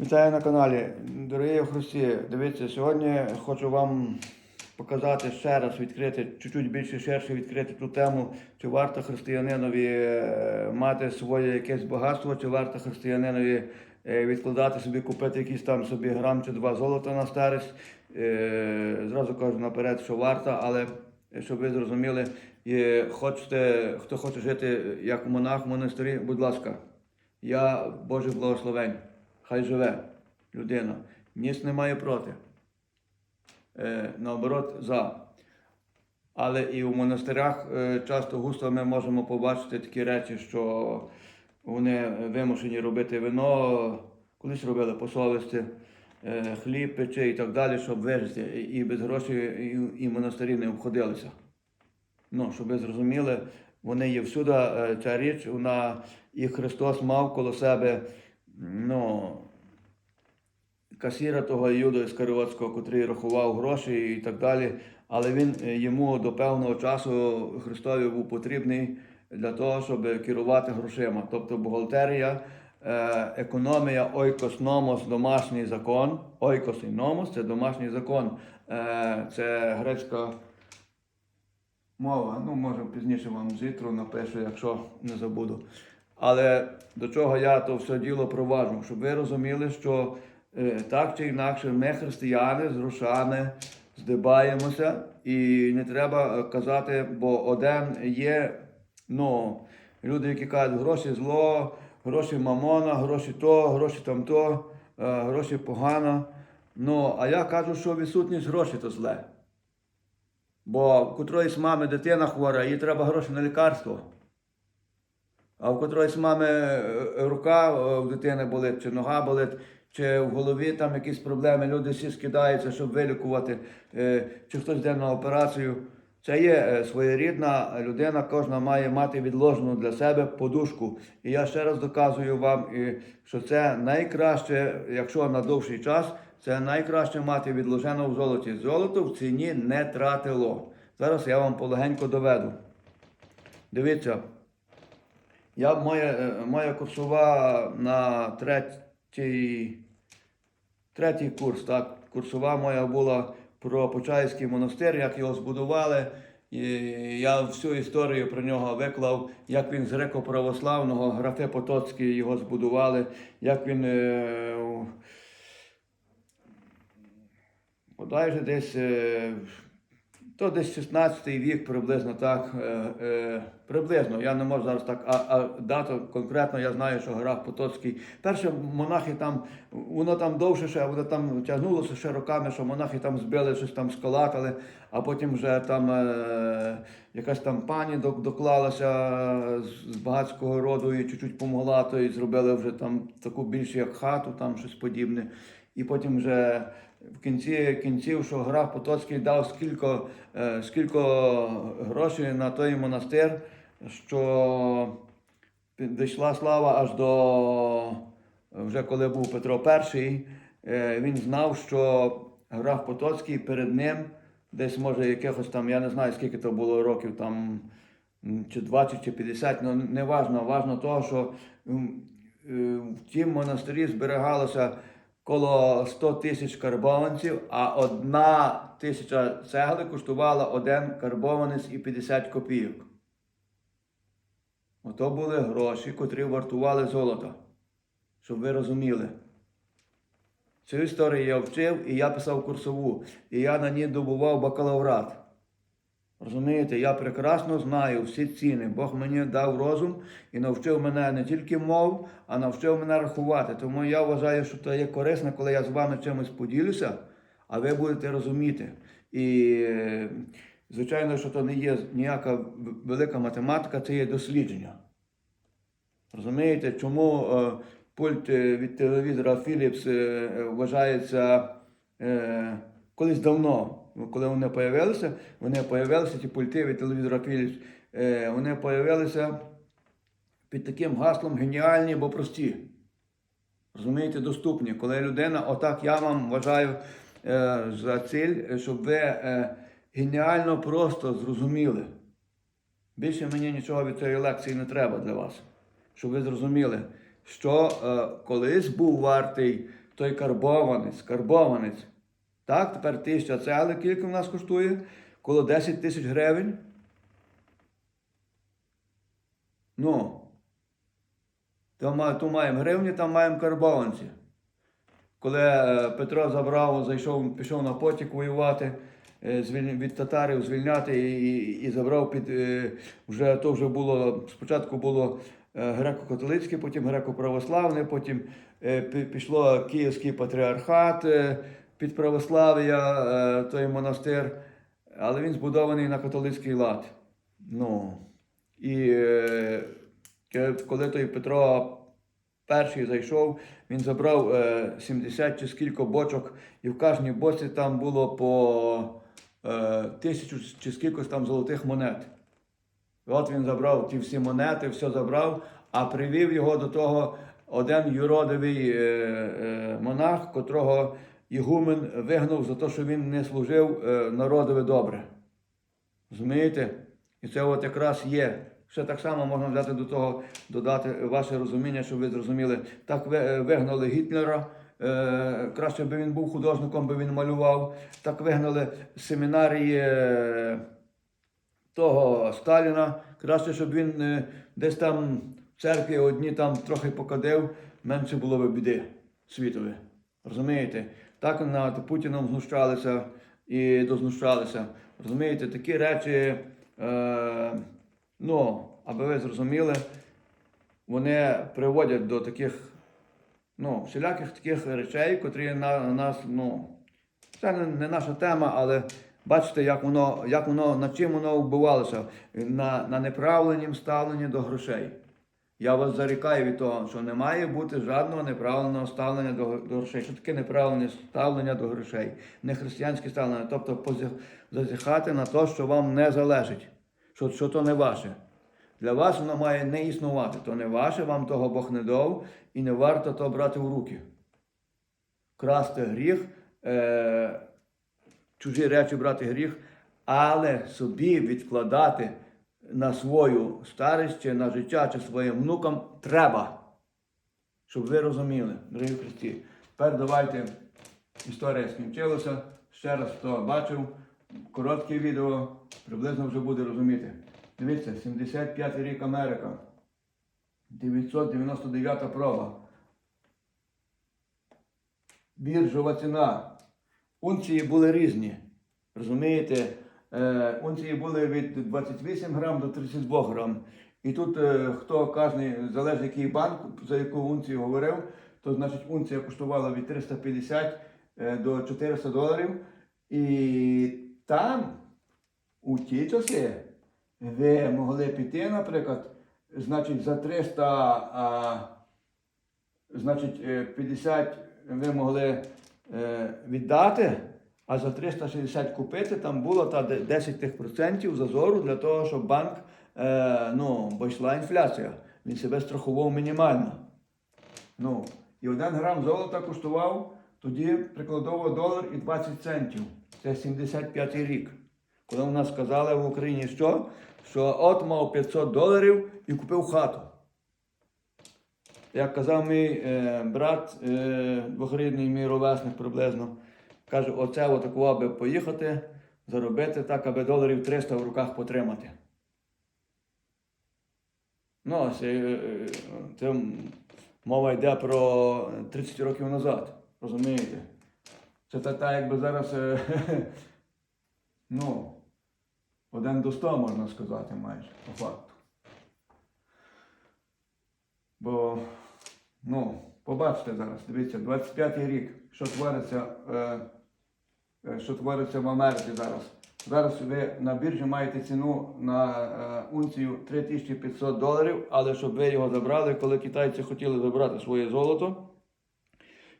Вітаю на каналі. Дорогі Христі, дивіться, сьогодні хочу вам показати ще раз, відкрити, чуть-чуть більше ширше відкрити ту тему, чи варто християнинові е, мати своє якесь багатство, чи варто християнинові е, відкладати собі, купити якийсь там собі грам чи два золота на старість. Е, Зразу кажу наперед, що варто, але щоб ви зрозуміли, хочете, хто хоче жити як монах в монастирі, будь ласка, я Божих благословень. Хай живе людина. Ніс не має проти. Е, наоборот, за. Але і в монастирях е, часто густо ми можемо побачити такі речі, що вони вимушені робити вино, колись робили по совісті, е, хліб печи і так далі, щоб вижити. І і без грошей і, і монастирі не обходилися. Ну, щоб ви зрозуміли, вони є всюди, е, ця річ, вона і Христос мав коло себе ну, касіра того Юда Іскаріотського, котрий рахував гроші і так далі. Але він е, йому до певного часу Христові був потрібний для того, щоб керувати грошима. Тобто бухгалтерія, е, економія, ойкос номос, домашній закон. Ойкос і номос це домашній закон. Е, Це грецька мова. Ну, може пізніше вам зітру напишу, якщо не забуду. Але до чого я то все діло проваджу, щоб ви розуміли, що е, так чи інакше ми, християни, з грошами здибаємося, і не треба е, казати, бо один є ну, люди, які кажуть, гроші зло, гроші мамона, гроші то, гроші там то, е, гроші погано. Ну, а я кажу, що відсутність грошей то зле. Бо в котроїсь мами дитина хвора, їй треба гроші на лікарство. А в котроїсь мами е, рука е, в дитини болить, чи нога болить, чи в голові там якісь проблеми, люди всі скидаються, щоб вилікувати, е, чи хтось йде на операцію. Це є е, своєрідна людина, кожна має мати відложену для себе подушку. І я ще раз доказую вам, що це найкраще, якщо на довший час, це найкраще мати відложено в золоті. Золото в ціні не тратило. Зараз я вам полегенько доведу. Дивіться, я, моя, е, моя курсова на третій, третій курс, так, курсова моя була про Почаївський монастир, як його збудували. І я всю історію про нього виклав, як він з греко-православного, графи Потоцькі його збудували, як він е, бодай же десь е, то десь 16 вік, приблизно так. Е, е, приблизно, я не можу зараз так, а, а дату конкретно я знаю, що граф Потоцький. Перше монахи там, воно там довше ще, воно там тягнулося ще роками, що монахи там збили, щось там сколатали, а потім вже там е, якась там пані доклалася з, багатського роду і чуть-чуть помогла, то і зробили вже там таку більш як хату, там щось подібне. І потім вже в кінці кінців, що граф Потоцький дав скільки, е, скільки грошей на той монастир, що дійшла слава аж до вже коли був Петро І, е, він знав, що граф Потоцький перед ним десь може якихось там, я не знаю скільки то було років, там чи 20 чи 50, ну не важно, важно того, що е, в тім монастирі зберігалося коло 100 тисяч карбованців, а одна тисяча цегли коштувала один карбованець і 50 копійок. Ото були гроші, котрі вартували золота, щоб ви розуміли. Цю історію я вчив і я писав курсову, і я на ній добував бакалаврат. Розумієте, я прекрасно знаю всі ціни. Бог мені дав розум і навчив мене не тільки мов, а навчив мене рахувати. Тому я вважаю, що це є корисно, коли я з вами чимось поділюся, а ви будете розуміти. І, звичайно, що це не є ніяка велика математика, це є дослідження. Розумієте, чому е, пульт е, від телевізора Philips е, вважається колись давно, коли вони з'явилися, вони з'явилися, ті пульти від телевізора Philips, е, вони з'явилися під таким гаслом геніальні, бо прості. Розумієте, доступні. Коли людина, отак я вам вважаю е, за ціль, щоб ви е, геніально просто зрозуміли. Більше мені нічого від цієї лекції не треба для вас, щоб ви зрозуміли, що колись був вартий той карбованець, карбованець. Так, тепер тисяча цегли, скільки в нас коштує? Коло 10 тисяч гривень. Ну. То, то маємо гривні, там маємо карбованці. Коли е, Петро забрав, зайшов, пішов на потік воювати е, від татарів звільняти і, і, забрав під е, вже то вже було спочатку було греко-католицьке, потім греко-православне, потім пішло Київський патріархат під православ'я, е, той монастир, але він збудований на католицький лад. Ну, і е, коли той Петро перший зайшов, він забрав е, 70 чи скільки бочок, і в кожній боці там було по е, тисячу чи скільки там золотих монет. От він забрав ті всі монети, все забрав, а привів його до того один юродивий е, е, монах, котрого Ігумен вигнав за те, що він не служив е, народові добре. Розумієте? І це от якраз є. Ще так само можна взяти до того, додати ваше розуміння, щоб ви зрозуміли. Так е, вигнали Гітлера. е, Краще би він був художником, би він малював. Так вигнали семінарії того Сталіна. Краще, щоб він десь там в церкві одні там трохи покадив, менше було би біди світові. Розумієте? Так над Путіном знущалися і дознущалися. Розумієте, такі речі, е, ну, аби ви зрозуміли, вони приводять до таких, ну, всіляких таких речей, котрі на нас, ну, це не, не наша тема, але бачите, як воно, як воно, над чим воно вбивалося, на, на неправильнім ставленні до грошей. Я вас зарікаю від того, що не має бути жодного неправильного ставлення до, до грошей. Що таке неправильне ставлення до грошей? Не християнське ставлення, тобто позі- зазіхати на те, що вам не залежить, що, що то не ваше. Для вас воно має не існувати. То не ваше, вам того Бог не дав, і не варто то брати в руки. Красти гріх, е, чужі речі брати гріх, але собі відкладати на свою старість чи на життя чи своїм внукам треба. Щоб ви розуміли, дорогі Христі. Тепер давайте історія скінчилася. Ще раз хто бачив, коротке відео, приблизно вже буде розуміти. Дивіться, 75 рік Америка. 999 проба. Біржова ціна. Унції були різні. Розумієте? Е, унції були від 28 грам до 32 грам. І тут е, хто кожен, залежить який банк, за яку унцію говорив, то значить унція коштувала від 350 е, до 400 доларів. І там, у ті часи, ви могли піти, наприклад, значить, за 300, а, значить, е, 50 ви могли е, віддати, а за 360 купити, там було та 10 тих процентів зазору для того, щоб банк, е, ну, бо йшла інфляція. Він себе страхував мінімально. Ну, і один грам золота коштував тоді прикладово долар і 20 центів. Це 75 рік. Коли в нас сказали в Україні, що? Що от мав 500 доларів і купив хату. Як казав мій е, брат, е, двохрідний мій ровесник приблизно, каже, оце отаку, аби поїхати, заробити так, аби доларів 300 в руках потримати. Ну, ось, е, е, це мова йде про 30 років назад, розумієте? Це та, та якби зараз, е, ну, один до 100, можна сказати, майже, по факту. Бо, ну, побачите зараз, дивіться, 25-й рік, що твориться, е, що твориться в Америці зараз. Зараз ви на біржі маєте ціну на е, унцію 3500 доларів, але щоб ви його забрали, коли китайці хотіли забрати своє золото,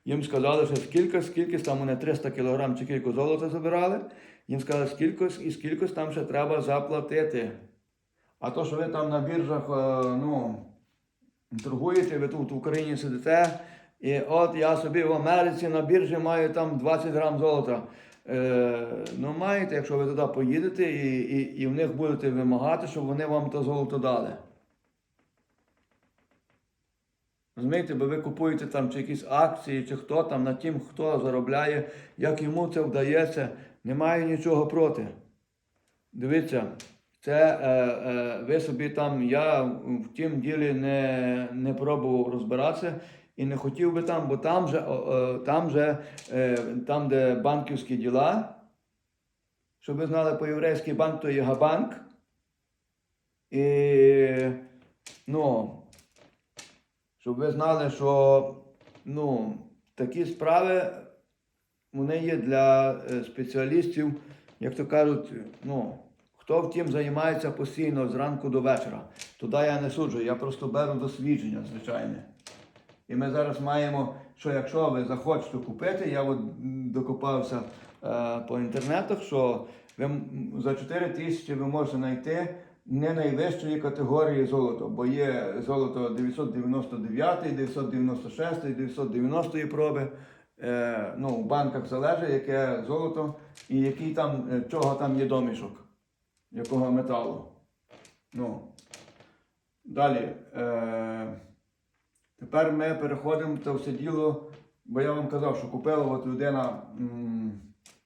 їм сказали, що скільки, скільки там вони 300 кг чи кілько золота забирали, їм сказали, скільки і скільки там ще треба заплатити. А то, що ви там на біржах, е, ну, торгуєте, ви тут в Україні сидите, і от я собі в Америці на біржі маю там 20 грам золота. Е, ну, маєте, якщо ви туди поїдете і, і, і в них будете вимагати, щоб вони вам то золото дали. Розумієте, бо ви купуєте там чи якісь акції, чи хто там на тим, хто заробляє, як йому це вдається, немає нічого проти. Дивіться, це е, е, ви собі там, я в тім ділі не, не пробував розбиратися і не хотів би там, бо там же, там, же е, там, де банківські діла, щоб ви знали, по-єврейськи банк то є габанк. І ну, щоб ви знали, що ну, такі справи вони є для е, спеціалістів, як то кажуть, ну, хто втім займається постійно зранку до вечора. Туди я не суджу, я просто беру дослідження, звичайне. І ми зараз маємо, що якщо ви захочете купити, я от докопався е, по інтернетах, що ви за 4 тисячі ви можете знайти не найвищої категорії золото, бо є золото 999, 996, 990 проби. Е, ну, в банках залежить, яке золото і який там, е, чого там є домішок, якого металу. Ну. Далі. Е, тепер ми переходимо це все діло, бо я вам казав, що купила от людина,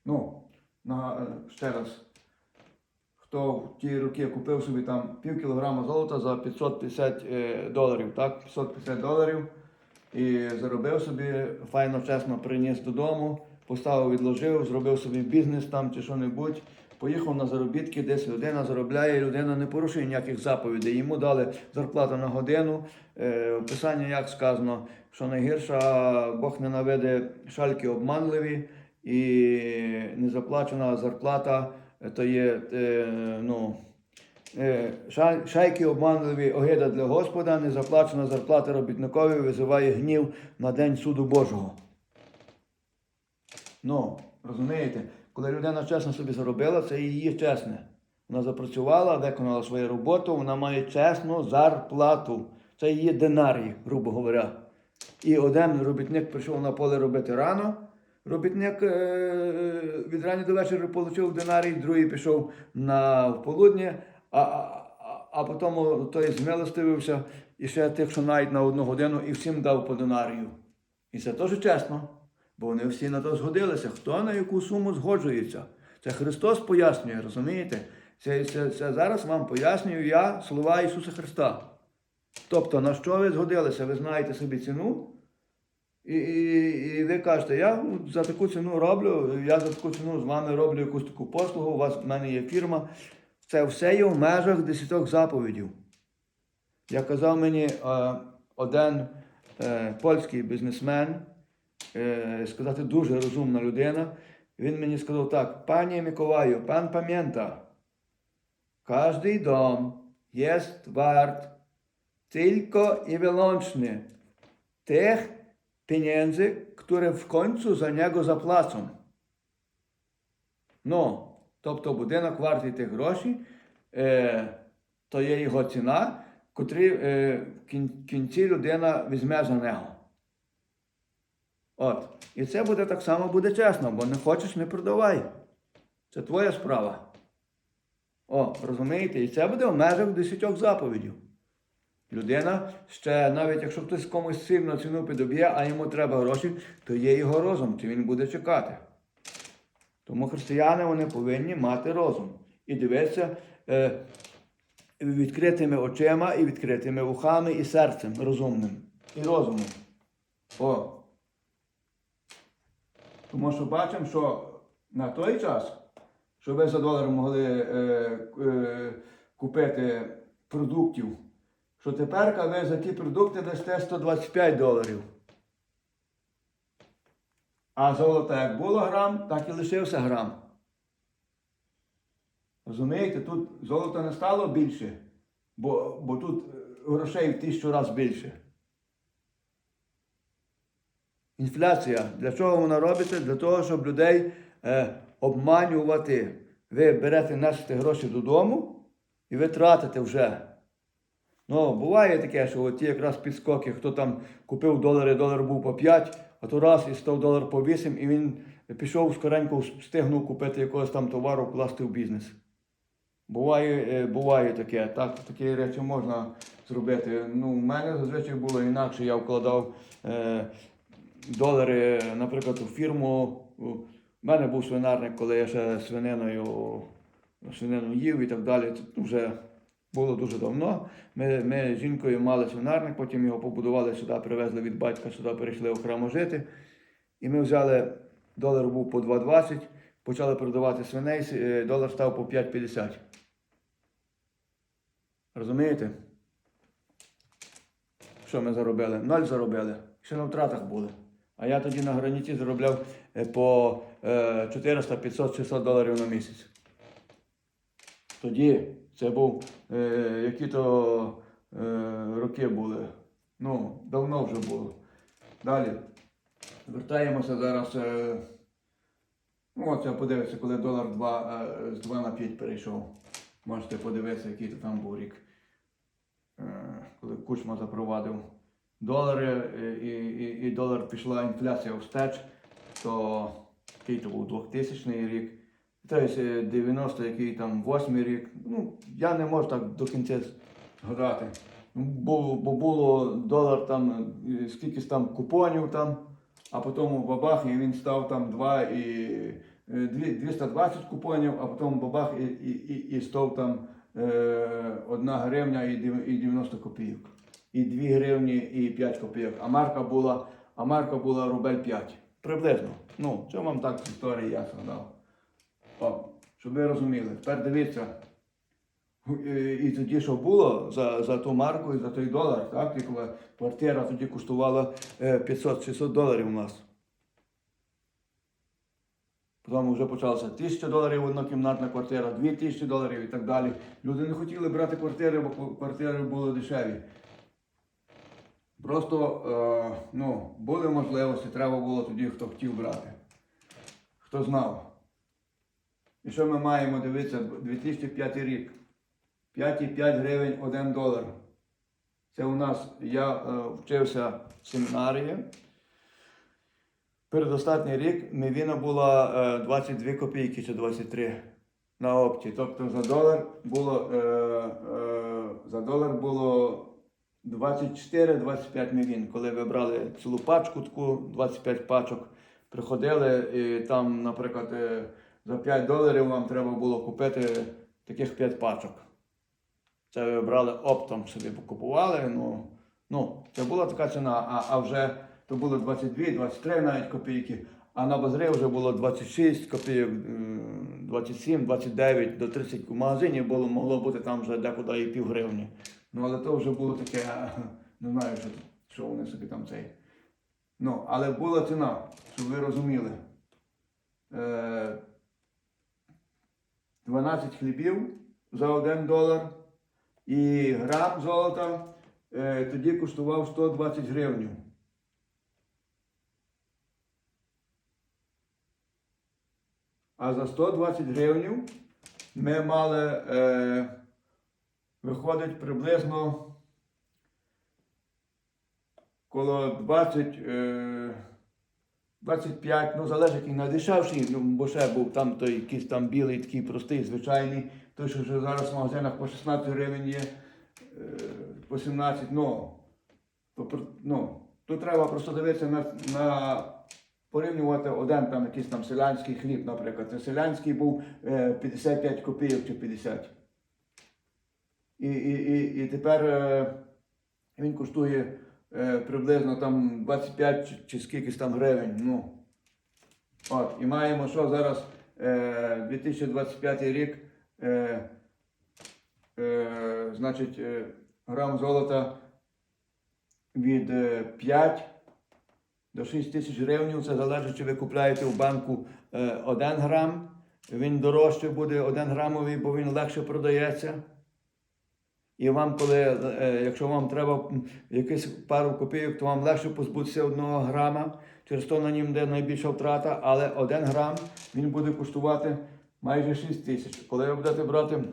ну, на, ще раз, хто в ті роки купив собі там пів кілограма золота за 550 е, доларів, так? 550 доларів. І заробив собі, файно, чесно приніс додому, поставив, відложив, зробив собі бізнес там чи що-небудь. Поїхав на заробітки, десь людина заробляє, людина не порушує ніяких заповідей. Йому дали зарплату на годину. Е, в писанні як сказано, що найгірша Бог ненавиде шальки обманливі і незаплачена зарплата, е, то є е, ну, Е, Шайки обманливі огида для Господа, незаплачена зарплата робітникові визиває гнів на день суду Божого. Ну, розумієте, коли людина чесно собі заробила, це її чесне. Вона запрацювала, виконала свою роботу, вона має чесну зарплату. Це її динарій, грубо говоря. І один робітник прийшов на поле робити рано. Робітник е, від рання до вечора отримав динарій, другий пішов на полудні, а, а- а потім той змилостивився і ще тих, що навіть на одну годину, і всім дав по динарію. І це теж чесно, бо вони всі на то згодилися. Хто на яку суму згоджується? Це Христос пояснює, розумієте? Це, це, це зараз вам пояснюю я слова Ісуса Христа. Тобто, на що ви згодилися? Ви знаєте собі ціну, і, і, і ви кажете, я ну, за таку ціну роблю, я за таку ціну з вами роблю якусь таку послугу, у вас в мене є фірма. Це все є в межах десяток заповідів. Як казав мені е, один е, польський бізнесмен, сказати, дуже розумна людина. Він мені сказав так, пані Миколаю, пан пам'ята, кожний дом є варт tylko i wyłącznie tych pieniędzy, które w końcu za niego zapłacą. Ну, тобто будинок вартий тих грошей, е, то є його ціна, котрі е, в кін- кінці людина візьме за нього. От. І це буде так само буде чесно, бо не хочеш, не продавай. Це твоя справа. О, розумієте? І це буде в межах десятьох заповідів. Людина ще, навіть якщо хтось комусь сильно ціну підоб'є, а йому треба гроші, то є його розум, чи він буде чекати. Тому християни вони повинні мати розум і дивитися е, відкритими очима і відкритими вухами і серцем розумним і розумом. О. Тому що бачимо, що на той час, що ви за долар могли е, е, купити продуктів, що тепер ви за ті продукти дасте 125 доларів. А золото як було грам, так і лишився грам. Розумієте, тут золото не стало більше, бо, бо тут грошей в тисячу разів більше. Інфляція. Для чого вона робиться? Для того, щоб людей е, обманювати. Ви берете несете гроші додому і ви тратите вже. Ну, буває таке, що ті якраз підскоки, хто там купив долари, долар був по 5, а то раз і став долар по 8, і він пішов скоренько встигнув купити якогось там товару, вкласти в бізнес. Буває, е, буває таке. Так, такі речі можна зробити. Ну, у мене зазвичай було інакше. Я вкладав е, долари, наприклад, у фірму. У мене був свинарник, коли я ще свининою, свинину їв і так далі. Це вже було дуже давно. Ми, ми з жінкою мали свинарник, потім його побудували сюди, привезли від батька, сюди перейшли окремо жити. І ми взяли, долар був по 2,20, почали продавати свиней, е, долар став по 5,50. Розумієте? Що ми заробили? Ноль заробили. Ще на втратах були. А я тоді на граніті заробляв е, по е, 400, 500, 600 доларів на місяць. Тоді це був е, які то е, роки були. Ну, давно вже було. Далі. Вертаємося зараз. Е, ну, оце подивитися, коли долар 2, е, з 2 на 5 перейшов. Можете подивитися, який то там був рік. Е, коли Кучма запровадив долари е, і, і, і долар пішла інфляція встеч, то який то був 2000 рік. Тобто е, 90 який там 8 рік. Ну, я не можу так до кінця згадати. Ну, Бо, бо було долар там, е, скількись там купонів там, а потім бабах, і він став там 2 і е, 220 купонів, а потім бабах і, і, і, і став там е, 1 гривня і 90 копійок. І 2 гривні і 5 копійок. А марка була, а марка була рубель 5. Приблизно. Ну, це вам так історії я згадав. О, щоб ви розуміли. Тепер дивіться. Е, І тоді, що було за, за ту марку і за той долар, так? І квартира тоді коштувала е, 500-600 доларів у нас. Потім вже почалося 1000 доларів однокімнатна квартира, 2000 доларів і так далі. Люди не хотіли брати квартири, бо квартири були дешеві. Просто е, ну, були можливості, треба було тоді, хто хотів брати. Хто знав. І що ми маємо дивитися? 2005 рік. 5,5 гривень 1 долар. Це у нас, я е, вчився в семінарії. Передостатній рік мівіна була е, 22 копійки чи 23 на опті. Тобто за долар було, е, е, за долар було 24-25 мівін. Коли ви брали цілу пачку, таку 25 пачок, приходили і там, наприклад, е, за 5 доларів вам треба було купити таких 5 пачок. Це ви брали оптом собі купували. Ну, ну, це була така ціна, а, а вже то було 22, 23 навіть копійки, а на базарі вже було 26 копійок, 27, 29 до 30 в магазині було, могло бути там вже декуди і пів гривні. Ну, але то вже було таке, не знаю, що, що вони собі там цей. Ну, але була ціна, щоб ви розуміли. Е, 12 хлібів за 1 долар. І грам золота е, тоді коштував 120 гривень. А за 120 гривень ми мали, е, виходить приблизно коло 20, е, 25, ну залежить який найдешевший, ну, бо ще був там той якийсь там білий, такий простий, звичайний, той, що вже зараз в магазинах по 16 гривень є, е, по 17, ну, ну, тут треба просто дивитися на, на порівнювати один там якийсь там селянський хліб, наприклад. Це селянський був е, 55 копійок чи 50. І, і, і, і тепер е, він коштує е, приблизно там 25 чи, чи скількись там гривень. Ну. От, і маємо, що зараз е, 2025 рік, е, е, значить, е, грам золота від е, 5 до 6 тисяч гривень. Це залежить, чи ви купляєте в банку е, 1 грам. Він дорожче буде 1 грамовий, бо він легше продається. І вам, коли, е, якщо вам треба м, якийсь пару копійок, то вам легше позбутися одного грама. Через то на нім де найбільша втрата, але один грам він буде коштувати майже 6 тисяч. Коли ви будете брати,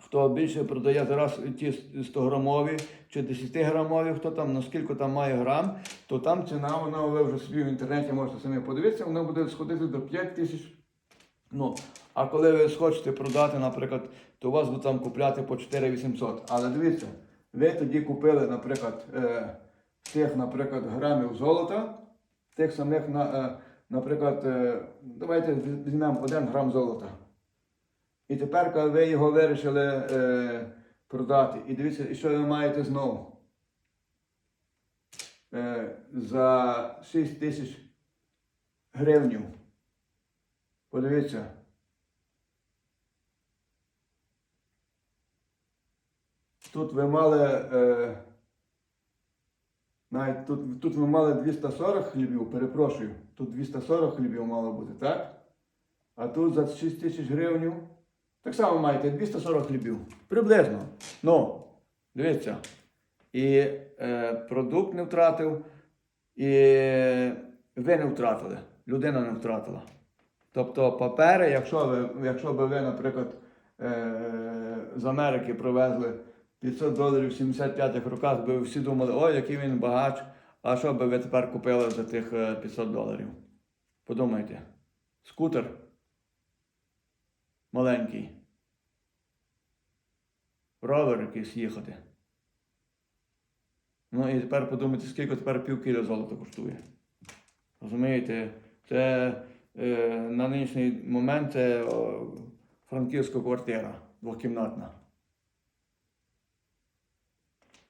хто більше продає зараз ті 100 грамові чи 10 грамові, хто там наскільки там має грам, то там ціна, вона ви вже собі в інтернеті можете самі подивитися, вона буде сходити до 5 тисяч. Ну, А коли ви схочете продати, наприклад, то у вас будуть там купляти по 4800. Але дивіться, ви тоді купили, наприклад, е, тих, наприклад, грамів золота, тих самих, на, е, наприклад, е, давайте візьмемо 1 грам золота. І тепер ви його вирішили е, продати. І дивіться, і що ви маєте знову? Е, за 6 тисяч гривнів. Подивіться. Тут ви мали. Е, навіть тут, тут ви мали 240 хлібів, перепрошую. Тут 240 хлібів мало бути, так? А тут за 6 тисяч гривень так само маєте 240 хлібів. Приблизно. Ну, дивіться. І е, продукт не втратив, і ви не втратили. Людина не втратила. Тобто папери, якщо ви, якщо би ви, наприклад, е, з Америки привезли 500 доларів в 75-х роках, би всі думали, ой, який він багач, а що би ви тепер купили за тих е, 500 доларів? Подумайте. Скутер маленький. Ровер якийсь їхати. Ну і тепер подумайте, скільки тепер пів кіля золота коштує. Розумієте, це е, на нинішній момент це о, франківська квартира двокімнатна.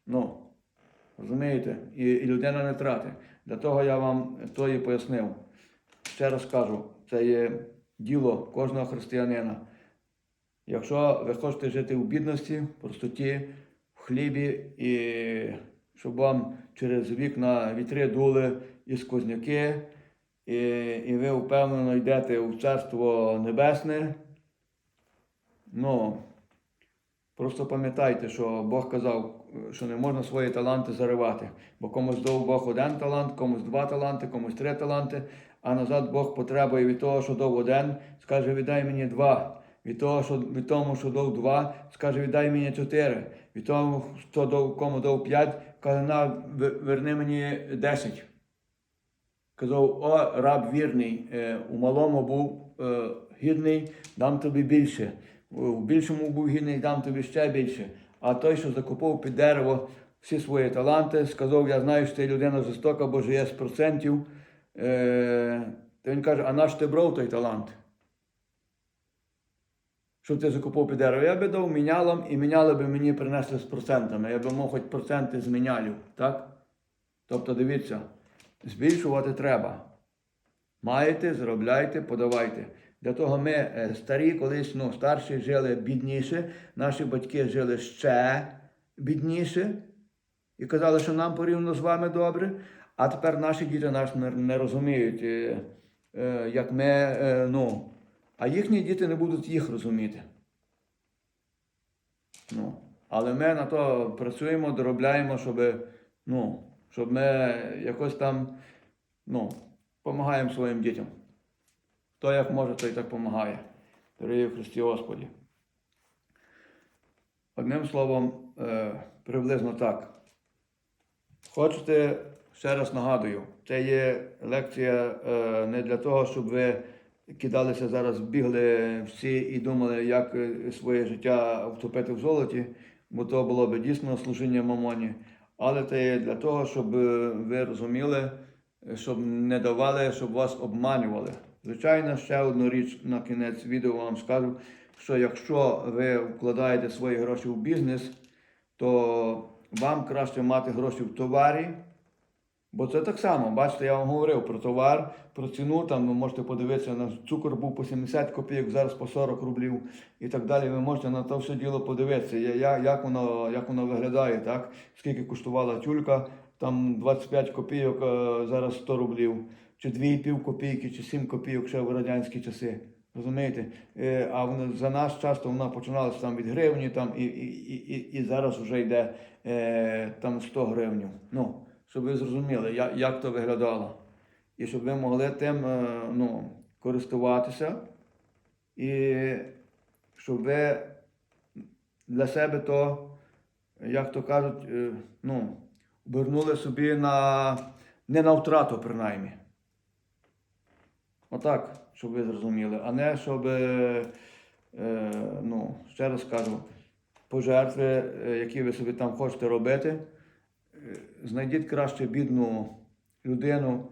Ну, розумієте? І, і людина не тратить. Для того я вам то і пояснив. Ще раз кажу, це є діло кожного християнина. Якщо ви хочете жити в бідності, в простоті, в хлібі, і щоб вам через вікна вітри дули і сквозняки, і, і ви впевнено йдете в Царство Небесне, ну, просто пам'ятайте, що Бог казав, що не можна свої таланти заривати. Бо комусь дав Бог один талант, комусь два таланти, комусь три таланти, а назад Бог потребує від того, що дав один, скаже, віддай мені два. Від того, що від того, що дав два, скаже, віддай мені чотири. Від того, хто дав, кому дав п'ять, каже, на, верни мені десять. Казав, о, раб вірний, е, у малому був е, гідний, дам тобі більше. У більшому був гідний, дам тобі ще більше. А той, що закупив під дерево всі свої таланти, сказав, я знаю, що ти людина жорстока, бо живе з процентів. Е, то він каже, а наш ти брав той талант? Щоб ти закупив під дерево. Я би дав мінялам і міняли би мені принесли з процентами. Я би мав хоч проценти з мінялів, так? Тобто, дивіться, збільшувати треба. Маєте, заробляйте, подавайте. Для того ми е, старі, колись ну, старші жили бідніше, наші батьки жили ще бідніше і казали, що нам порівняно з вами добре. А тепер наші діти нас не, розуміють, е, е, як ми, ну, а їхні діти не будуть їх розуміти. Ну, але ми на то працюємо, доробляємо, щоб, ну, щоб ми якось там ну, допомагаємо своїм дітям. Хто як може, той так допомагає. Дорогі Христі Господі. Одним словом, е, приблизно так. Хочете, ще раз нагадую, це є лекція е, не для того, щоб ви кидалися зараз, бігли всі і думали, як е, своє життя втопити в золоті, бо то було б дійсно служіння мамоні. Але це є для того, щоб ви розуміли, щоб не давали, щоб вас обманювали. Звичайно, ще одну річ на кінець відео вам скажу, що якщо ви вкладаєте свої гроші в бізнес, то вам краще мати гроші в товарі. Бо це так само, бачите, я вам говорив про товар, про ціну, там ви можете подивитися, на цукор був по 70 копійок, зараз по 40 рублів і так далі. Ви можете на то все діло подивитися, як воно, як воно виглядає, так? скільки коштувала тюлька, там 25 копійок, е, зараз 100 рублів, чи 2,5 копійки, чи 7 копійок ще в радянські часи. Розумієте? Е, А за наш час то вона починалася там від гривні, там, і, і, і, і, зараз вже йде е, там 100 гривнів. Ну, щоб ви зрозуміли, як, як то виглядало. І щоб ви могли тим е, ну, користуватися, і щоб ви для себе то, як то кажуть, е, ну, обернули собі на не на втрату, принаймні. Отак, щоб ви зрозуміли, а не щоб, е, ну, ще раз кажу, пожертви, е, які ви собі там хочете робити, е, знайдіть краще бідну людину.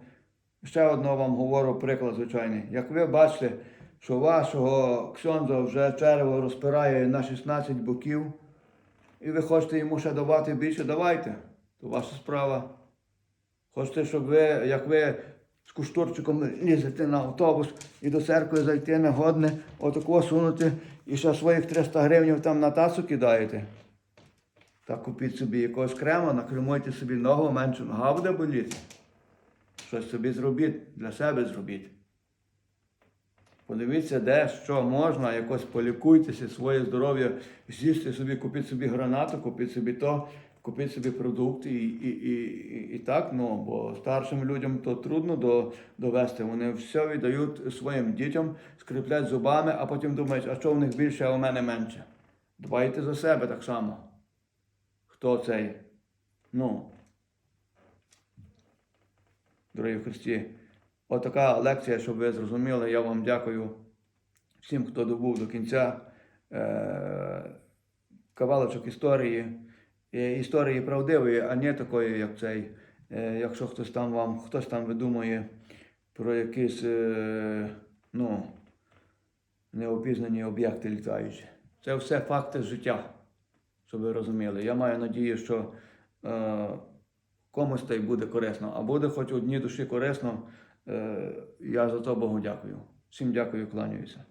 Ще одного вам говорю приклад звичайний. Як ви бачите, що вашого ксьондза вже черево розпирає на 16 боків, і ви хочете йому ще давати більше, давайте. То ваша справа. Хочете, щоб ви, як ви з куштурчиком лізете на автобус і до церкви зайти негодне, отако сунути і ще своїх 300 гривень там на тасу кидаєте. Так купіть собі якогось крема, накремуйте собі ногу, менше нога буде боліти. Щось собі зробіть, для себе зробіть. Подивіться, де що можна, якось полікуйтеся, своє здоров'я, з'їсти собі, купіть собі гранату, купіть собі то, купіть собі продукти і, і, і, і, і так, ну, бо старшим людям то трудно до, довести. Вони все віддають своїм дітям, скріплять зубами, а потім думають, а що в них більше, а у мене менше. Дбайте за себе так само. Хто цей? Ну. Дорогі Христі, отака лекція, щоб ви зрозуміли. Я вам дякую всім, хто добув до кінця е- кавалочок історії, історії правдивої, а не такої, як цей. Е- якщо хтось там вам, хтось там видумує про якісь е- ну, неопізнані об'єкти літаючі. Це все факти життя, щоб ви розуміли. Я маю надію, що е- комусь й буде корисно, а буде хоч одній душі корисно, е, я за то Богу дякую. Всім дякую, кланяюся.